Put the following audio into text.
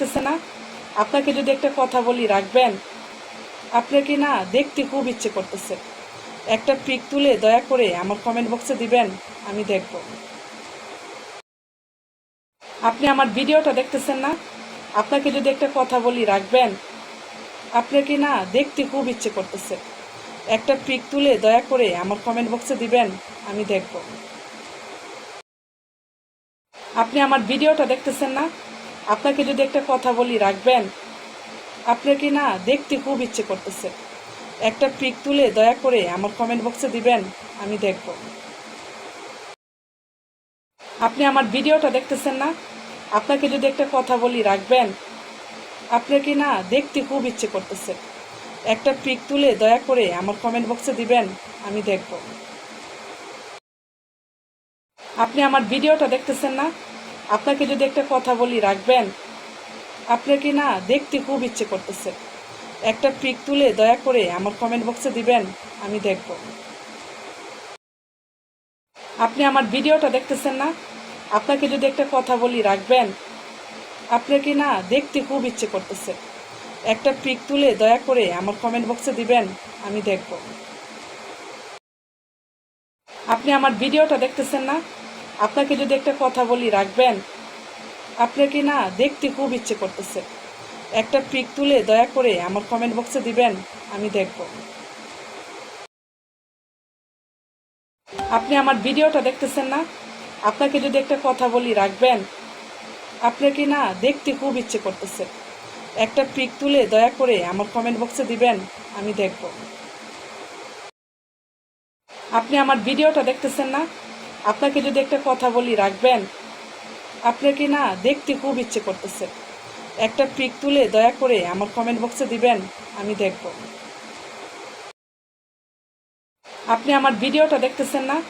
দেখতেছে না? আপনাকে যদি একটা কথা বলি, রাখবেন? আপনার কি না দেখতে খুব ইচ্ছে করতেছে। একটা পিক তুলে দয়া করে আমার কমেন্ট বক্সে দিবেন, আমি দেখব। আপনি আমার ভিডিওটা দেখতেছেন না? আপনাকে যদি একটা কথা বলি, রাখবেন? আপনার কি না দেখতে খুব ইচ্ছে করতেছে। একটা পিক তুলে দয়া করে আমার কমেন্ট বক্সে দিবেন, আমি দেখব। আপনি আমার ভিডিওটা দেখতেছেন না? আপনাকে যদি একটা কথা বলি, রাখবেন? আপনার কি না দেখতে খুব ইচ্ছে করতেছে। একটা পিক তুলে দয়া করে আমার কমেন্ট বক্সে দিবেন, আমি দেখব। আপনি আমার ভিডিওটা দেখতেছেন না? আপনাকে যদি একটা কথা বলি, রাখবেন? আপনার কি না দেখতে খুব ইচ্ছে করতেছে। একটা পিক তুলে দয়া করে আমার কমেন্ট বক্সে দিবেন, আমি দেখব। আপনি আমার ভিডিওটা দেখতেছেন না? আপনাকে যদি একটা কথা বলি, রাখবেন? আপনার কি না দেখতে খুব ইচ্ছে করতেছে। একটা পিক তুলে দয়া করে আমার কমেন্ট বক্সে দিবেন, আমি দেখব। আপনি আমার ভিডিওটা দেখতেছেন না? আপনাকে যদি একটা কথা বলি, রাখবেন? আপনার কি না দেখতে খুব ইচ্ছে করতেছে। একটা পিক তুলে দয়া করে আমার কমেন্ট বক্সে দিবেন, আমি দেখব। আপনি আমার ভিডিওটা দেখতেছেন না? আপনাকে যদি একটা কথা বলি, রাখবেন? আপনার কি না দেখতে খুব ইচ্ছে করতেছে। একটা পিক তুলে দয়া করে আমার কমেন্ট বক্সে দিবেন, আমি দেখব। আপনি আমার ভিডিওটা দেখতেছেন না? আপনাকে যদি একটা কথা বলি, রাখবেন? আপনার কি না দেখতে খুব ইচ্ছে করতেছে। একটা পিক তুলে দয়া করে আমার কমেন্ট বক্সে দিবেন, আমি দেখব। আপনি আমার ভিডিওটা দেখতেছেন না? আপনাকে যদি একটা কথা বলি, রাখবেন? আপনার কি না দেখতে খুব ইচ্ছে করতেছে। একটা পিক তুলে দয়া করে আমার কমেন্ট বক্সে দিবেন, আমি দেখব। আপনি আমার ভিডিওটা দেখতেছেন না?